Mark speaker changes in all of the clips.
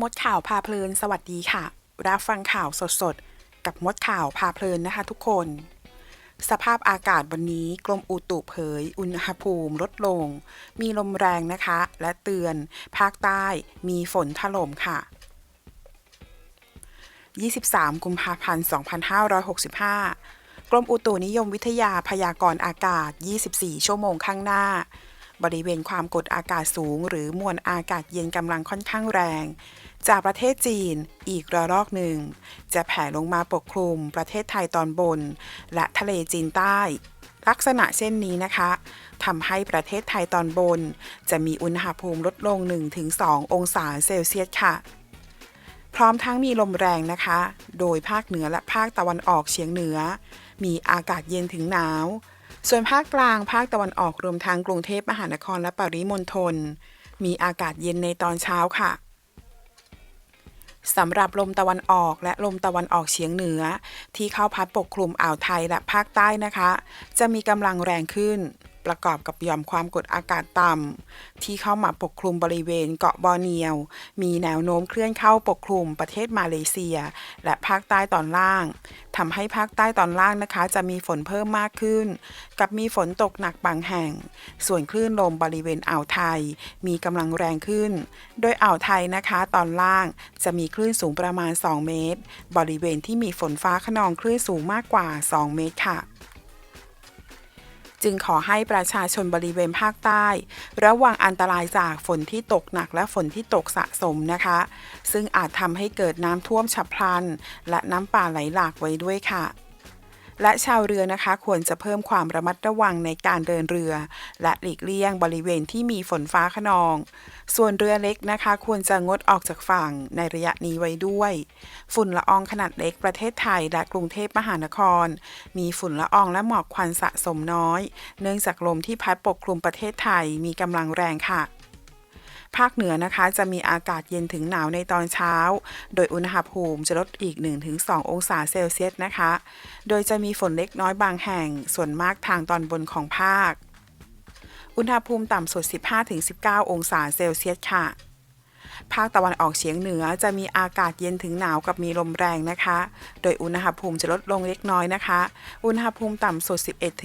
Speaker 1: มดข่าวพาเพลิน สวัสดีค่ะ รับฟังข่าวสดๆ กับมดข่าวพาเพลินนะคะทุกคน สภาพอากาศวันนี้กรมอุตุเผย อุณหภูมิลดลง มีลมแรงนะคะ และเตือน ภาคใต้มีฝนถล่มค่ะ 23 กุมภาพันธ์ 2565 กรมอุตุนิยมวิทยาพยากรณ์อากาศ 24 ชั่วโมงข้างหน้าบริเวณความกดอากาศสูง หรือมวลอากาศเย็นกำลังค่อนข้างแรง จากประเทศจีนอีกระลอกหนึ่ง จะแผ่ลงมาปกคลุมประเทศไทยตอนบน และทะเลจีนใต้ ลักษณะเช่นนี้นะคะทำให้ประเทศไทยตอนบน จะมีอุณหภูมิลดลง 1-2 องศาเซลเซียสค่ะ พร้อมทั้งมีลมแรงนะคะ โดยภาคเหนือและภาคตะวันออกเฉียงเหนือ มีอากาศเย็นถึงหนาว ส่วนภาคกลางภาคตะวันออกรวมทั้งกรุงเทพมหานครและปริมณฑลมีอากาศเย็นในตอนเช้าค่ะ สำหรับลมตะวันออกและลมตะวันออกเฉียงเหนือ ที่เข้าพัดปกคลุมอ่าวไทยและภาคใต้นะคะ จะมีกำลังแรงขึ้น ประกอบกับหย่อมความกดอากาศต่ำที่เข้ามาปกคลุมบริเวณเกาะบอร์เนียว มีแนวโน้มเคลื่อนเข้าปกคลุมประเทศมาเลเซีย และภาคใต้ตอนล่างทำให้ภาคใต้ตอนล่างนะคะ จะมีฝนเพิ่มมากขึ้น กับมีฝนตกหนักบางแห่ง ส่วนคลื่นลมบริเวณอ่าวไทย มีกำลังแรงขึ้น โดยอ่าวไทยนะคะ ตอนล่างจะมีคลื่นสูงประมาณ 2 เมตร บริเวณที่มีฝนฟ้าขนองคลื่นสูงมากกว่า 2 เมตรค่ะ จึงขอให้ประชาชนบริเวณภาคใต้ ระวังอันตรายจากฝนที่ตกหนักและฝนที่ตกสะสมนะคะ ซึ่งอาจทำให้เกิดน้ำท่วมฉับพลัน และน้ำป่าไหลหลากไว้ด้วยค่ะ และชาวเรือนะคะควรจะเพิ่มความระมัดระวังในการเดินเรือ และหลีกเลี่ยงบริเวณที่มีฝนฟ้าขนอง ส่วนเรือเล็กนะคะ ควรจะงดออกจากฝั่งในระยะนี้ไว้ด้วย ฝุ่นละอองขนาดเล็กประเทศไทยและกรุงเทพมหานคร มีฝุ่นละอองและหมอกควันสะสมน้อย เนื่องจากลมที่พัดปกคลุมประเทศไทยมีกำลังแรงค่ะ ภาคเหนือนะคะจะมีอากาศเย็นถึงหนาวในตอนเช้า โดยอุณหภูมิจะลดอีก 1-2 องศาเซลเซียสนะคะ โดยจะมีฝนเล็กน้อยบางแห่ง ส่วนมากทางตอนบนของภาค อุณหภูมิต่ำสุด 15-19 องศาเซลเซียสค่ะภาคตะวันออกเฉียงเหนือจะมีอากาศเย็นถึงหนาวกับมีลมแรงนะคะ โดยอุณหภูมิจะลดลงเล็กน้อยนะคะ อุณหภูมิต่ำสุด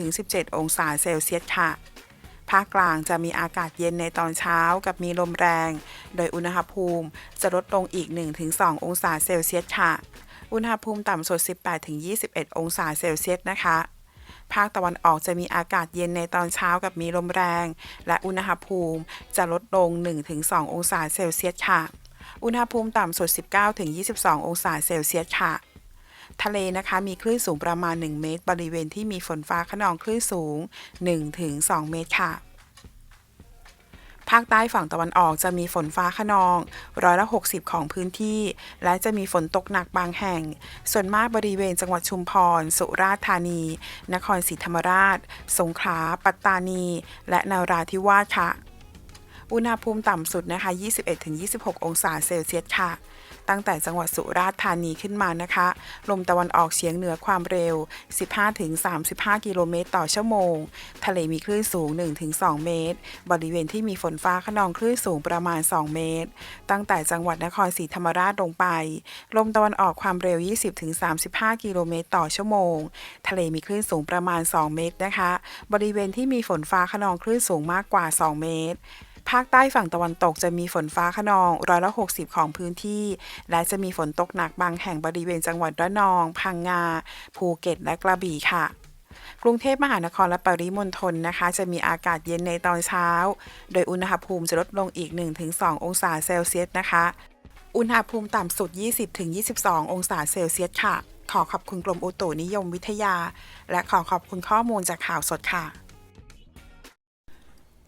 Speaker 1: 11-17 องศาเซลเซียสค่ะาคกลางจะมีอากาศเย็นในตอนเช้ากับมีลมแรง โดยอุณหภูมิจะลดลงอีก 1-2 องศาเซลเซียสค่ะ อุณหภูมิต่ำสุด 18-21 องศาเซลเซียสนะคะ ภาคตะวันออกจะมีอากาศเย็นในตอนเช้ากับมีลมแรง และอุณหภูมิจะลดลง 1-2 องศาเซลเซียสค่ะ อุณหภูมิต่ำสุด 19-22 องศาเซลเซียสค่ะ ทะเลนะคะมีคลื่นสูงประมาณ 1 เมตร บริเวณที่มีฝนฟ้าขนองคลื่นสูง 1-2 เมตรค่ะ ภาคใต้ฝั่งตะวันออกจะมีฝนฟ้าขนองร้อยละ 60 ของพื้นที่ และจะมีฝนตกหนักบางแห่ง ส่วนมากบริเวณจังหวัดชุมพร สุราษฎร์ธานี นครศรีธรรมราช สงขลา ปัตตานี และนราธิวาสค่ะ อุณหภูมิต่ำสุดนะคะ 21-26 องศาเซลเซียสค่ะ ตั้งแต่จังหวัดสุราษฎร์ธานีขึ้นมานะคะ ลมตะวันออกเฉียงเหนือความเร็ว 15-35 กิโลเมตรต่อชั่วโมง ทะเลมีคลื่นสูง 1-2 เมตร บริเวณที่มีฝนฟ้าขนองคลื่นสูงประมาณ 2 เมตร ตั้งแต่จังหวัดนครศรีธรรมราชลงไป ลมตะวันออกความเร็ว 20-35 กิโลเมตรต่อชั่วโมง ทะเลมีคลื่นสูงประมาณ 2 เมตรนะคะ บริเวณที่มีฝนฟ้าขนองคลื่นสูงมากกว่า 2 เมตร ภาคใต้ฝั่งตะวันตกจะมีฝนฟ้าขนองร้อยละ60 ของพื้นที่ และจะมีฝนตกหนักบางแห่งบริเวณจังหวัดระนอง พังงา ภูเก็ตและกระบี่ค่ะกรุงเทพมหานครและปริมณฑลนะคะ จะมีอากาศเย็นในตอนเช้า โดยอุณหภูมิจะลดลงอีก 1-2 องศาเซลเซียสนะคะ อุณหภูมิต่ำสุด 20-22 องศาเซลเซียสค่ะ ขอขอบคุณกรมอุตุนิยมวิทยา และขอขอบคุณข้อมูลจากข่าวสดค่ะ